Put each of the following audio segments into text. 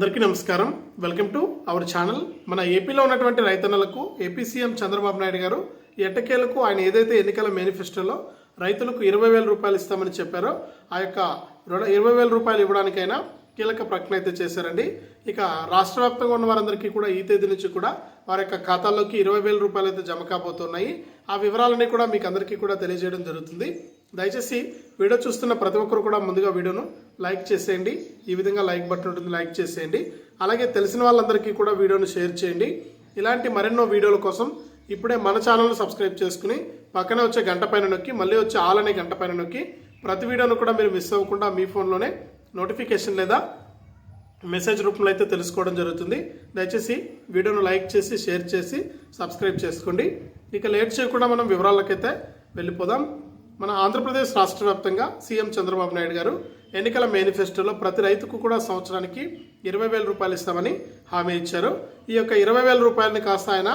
అందరికీ నమస్కారం. Welcome to our channel మన ఏపీలో ఉన్నటువంటి రైతన్నలకు ఏపీ సీఎం చంద్రబాబు నాయుడు గారు ఎట్టకేలకు ఆయన ఏదైతే ఎన్నికల మేనిఫెస్టోలో రైతులకు ఇరవై వేల రూపాయలు ఇస్తామని చెప్పారో ఆ యొక్క ఇరవై వేల రూపాయలు ఇవ్వడానికైనా కీలక ప్రకటన అయితే చేశారండి. ఇక రాష్ట్ర వ్యాప్తంగా ఉన్న వారందరికీ కూడా ఈ తేదీ నుంచి కూడా వారి యొక్క ఖాతాల్లోకి ఇరవై వేల రూపాయలు అయితే జమ కాబోతున్నాయి. ఆ వివరాలన్నీ కూడా మీకు అందరికీ కూడా తెలియజేయడం జరుగుతుంది. దయచేసి వీడియో చూస్తున్న ప్రతి ఒక్కరు కూడా ముందుగా వీడియోను లైక్ చేసేయండి. ఈ విధంగా లైక్ బటన్ ఉంటుంది లైక్ చేసేయండి. అలాగే తెలిసిన వాళ్ళందరికీ కూడా వీడియోను షేర్ చేయండి. ఇలాంటి మరెన్నో వీడియోల కోసం ఇప్పుడే మన ఛానల్ను సబ్స్క్రైబ్ చేసుకుని పక్కనే వచ్చే గంట పైన నొక్కి మళ్ళీ వచ్చే ఆల్ అనే గంట పైన నొక్కి ప్రతి వీడియోను కూడా మీరు మిస్ అవ్వకుండా మీ ఫోన్లోనే నోటిఫికేషన్ లేదా మెసేజ్ రూపంలో అయితే తెలుసుకోవడం జరుగుతుంది. దయచేసి వీడియోను లైక్ చేసి షేర్ చేసి సబ్స్క్రైబ్ చేసుకోండి. ఇక లేట్ చేయకుండా మనం వివరాలకైతే వెళ్ళిపోదాం. మన ఆంధ్రప్రదేశ్ రాష్ట్ర వ్యాప్తంగా సీఎం చంద్రబాబు నాయుడు గారు ఎన్నికల మేనిఫెస్టోలో ప్రతి రైతుకు కూడా సంవత్సరానికి ఇరవై వేల రూపాయలు ఇస్తామని హామీ ఇచ్చారు. ఈ యొక్క ఇరవై వేల రూపాయలని కాస్త ఆయన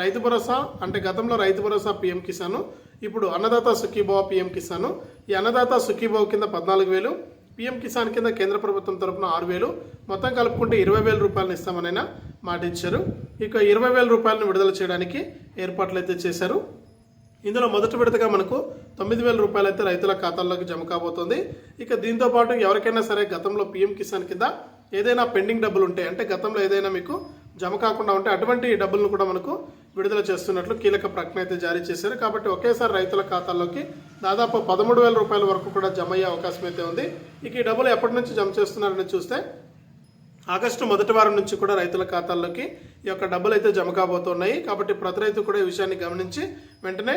రైతు భరోసా అంటే గతంలో రైతు భరోసా పీఎం కిసాను ఇప్పుడు అన్నదాత సుఖీభావ పీఎం కిసాను. ఈ అన్నదాత సుఖీభావ కింద పద్నాలుగు వేలు పీఎం కిసాన్ కింద కేంద్ర ప్రభుత్వం తరపున ఆరు వేలు మొత్తం కలుపుకుంటే ఇరవై వేల రూపాయలను ఇస్తామనైనా మాట ఇచ్చారు ఇక ఇరవై వేల రూపాయలను విడుదల చేయడానికి ఏర్పాట్లు అయితే చేశారు. ఇందులో మొదటి విడతగా మనకు తొమ్మిది వేల రూపాయలు అయితే రైతుల ఖాతాల్లోకి జమ కాబోతోంది. ఇక దీంతో పాటు ఎవరికైనా సరే గతంలో పీఎం కిసాన్ కింద ఏదైనా పెండింగ్ డబ్బులు ఉంటాయి అంటే గతంలో ఏదైనా మీకు జమ కాకుండా ఉంటే అటువంటి డబ్బులను కూడా మనకు విడుదల చేస్తున్నట్లు కీలక ప్రకటన అయితే జారీ చేశారు. కాబట్టి ఒకేసారి రైతుల ఖాతాల్లోకి దాదాపు పదమూడు వేల రూపాయల వరకు కూడా జమ అయ్యే అవకాశం అయితే ఉంది. ఇక ఈ డబ్బులు ఎప్పటి నుంచి జమ చేస్తున్నారని చూస్తే ఆగస్టు మొదటి వారం నుంచి కూడా రైతుల ఖాతాల్లోకి ఈ యొక్క డబ్బులు అయితే జమ కాబోతున్నాయి. కాబట్టి ప్రతి రైతు కూడా ఈ విషయాన్ని గమనించి వెంటనే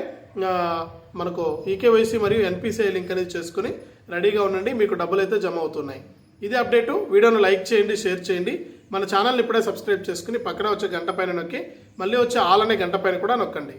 మనకు ఈకేవైసీ మరియు ఎన్పిసిఐ లింక్ అనేది చేసుకుని రెడీగా ఉండండి. మీకు డబ్బులు అయితే జమ అవుతున్నాయి. ఇది అప్డేటు. వీడియోను లైక్ చేయండి షేర్ చేయండి. మన ఛానల్ని ఇప్పుడే సబ్స్క్రైబ్ చేసుకుని పక్కన వచ్చే గంట పైన నొక్కి మళ్ళీ వచ్చే ఆల్ అనే గంట పైన కూడా నొక్కండి.